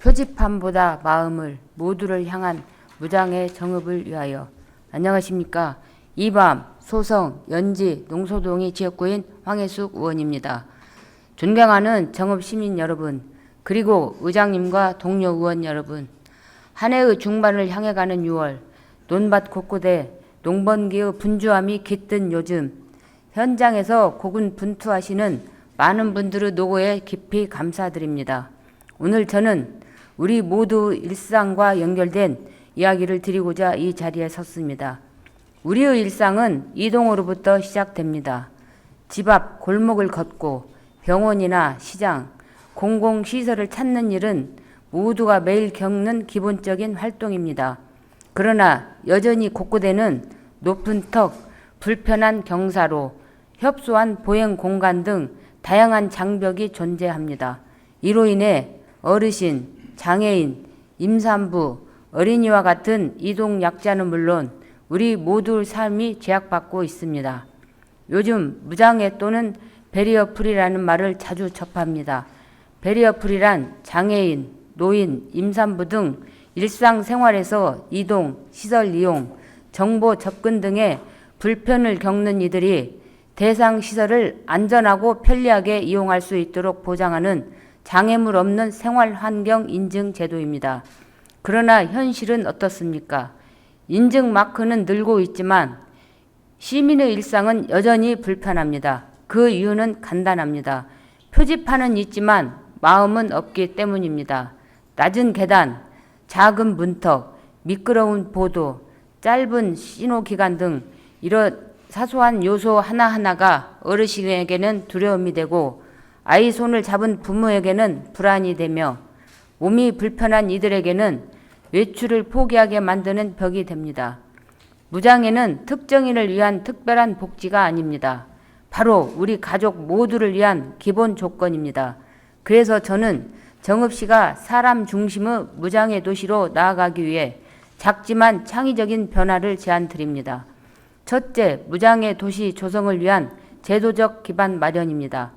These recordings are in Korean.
표지판보다 마음을 모두를 향한 무장의 정읍을 위하여 안녕하십니까 이밤 소성 연지 농소동이 지역구인 황혜숙 의원입니다. 존경하는 정읍 시민 여러분 그리고 의장님과 동료 의원 여러분 한 해의 중반을 향해 가는 6월 논밭 곳곳에 농번기의 분주함이 깃든 요즘 현장에서 고군분투하시는 많은 분들의 노고에 깊이 감사드립니다. 오늘 저는 우리 모두 일상과 연결된 이야기를 드리고자 이 자리에 섰습니다. 우리의 일상은 이동으로부터 시작됩니다. 집 앞 골목을 걷고 병원이나 시장, 공공시설을 찾는 일은 모두가 매일 겪는 기본적인 활동입니다. 그러나 여전히 곳곳에는 높은 턱, 불편한 경사로, 협소한 보행 공간 등 다양한 장벽이 존재합니다. 이로 인해 어르신, 장애인, 임산부, 어린이와 같은 이동 약자는 물론 우리 모두의 삶이 제약받고 있습니다. 요즘 무장애 또는 베리어풀이라는 말을 자주 접합니다. 베리어풀이란 장애인, 노인, 임산부 등 일상생활에서 이동, 시설 이용, 정보 접근 등의 불편을 겪는 이들이 대상 시설을 안전하고 편리하게 이용할 수 있도록 보장하는 장애물 없는 생활 환경 인증 제도입니다. 그러나 현실은 어떻습니까? 인증 마크는 늘고 있지만 시민의 일상은 여전히 불편합니다. 그 이유는 간단합니다. 표지판은 있지만 마음은 없기 때문입니다. 낮은 계단, 작은 문턱, 미끄러운 보도, 짧은 신호 기간 등 이런 사소한 요소 하나하나가 어르신에게는 두려움이 되고 아이 손을 잡은 부모에게는 불안이 되며 몸이 불편한 이들에게는 외출을 포기하게 만드는 벽이 됩니다. 무장애는 특정인을 위한 특별한 복지가 아닙니다. 바로 우리 가족 모두를 위한 기본 조건입니다. 그래서 저는 정읍 시가 사람 중심의 무장애 도시로 나아가기 위해 작지만 창의적인 변화를 제안 드립니다. 첫째, 무장애 도시 조성을 위한 제도적 기반 마련입니다.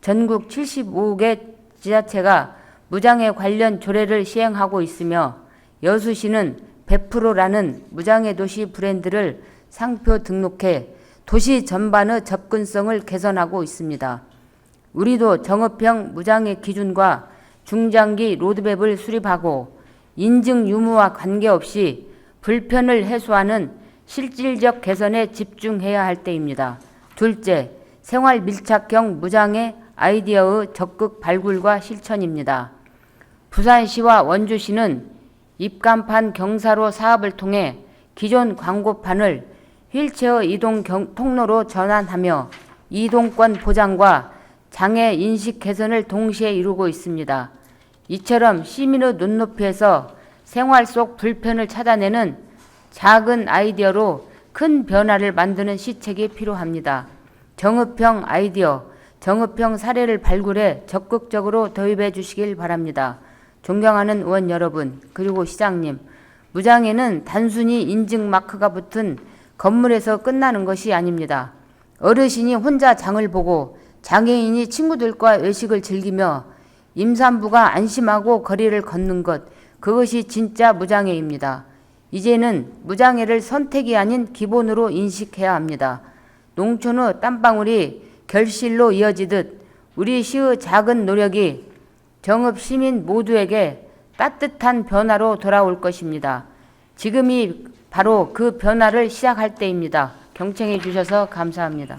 전국 75개 지자체가 무장애 관련 조례를 시행하고 있으며 여수시는 100%라는 무장애 도시 브랜드를 상표 등록해 도시 전반의 접근성을 개선하고 있습니다. 우리도 정업형 무장애 기준과 중장기 로드맵을 수립하고 인증 유무와 관계없이 불편을 해소하는 실질적 개선에 집중해야 할 때입니다. 둘째, 생활 밀착형 무장애 아이디어의 적극 발굴과 실천입니다. 부산시와 원주시는 입간판 경사로 사업을 통해 기존 광고판을 휠체어 이동 경, 통로로 전환하며 이동권 보장과 장애 인식 개선을 동시에 이루고 있습니다. 이처럼 시민의 눈높이에서 생활 속 불편을 찾아내는 작은 아이디어로 큰 변화를 만드는 시책이 필요합니다. 정읍형 아이디어, 정읍형 사례를 발굴해 적극적으로 도입해 주시길 바랍니다. 존경하는 의원 여러분, 그리고 시장님, 무장애는 단순히 인증 마크가 붙은 건물에서 끝나는 것이 아닙니다. 어르신이 혼자 장을 보고 장애인이 친구들과 외식을 즐기며 임산부가 안심하고 거리를 걷는 것, 그것이 진짜 무장애입니다. 이제는 무장애를 선택이 아닌 기본으로 인식해야 합니다. 농촌의 땀방울이 결실로 이어지듯 우리 시의 작은 노력이 정읍 시민 모두에게 따뜻한 변화로 돌아올 것입니다. 지금이 바로 그 변화를 시작할 때입니다. 경청해 주셔서 감사합니다.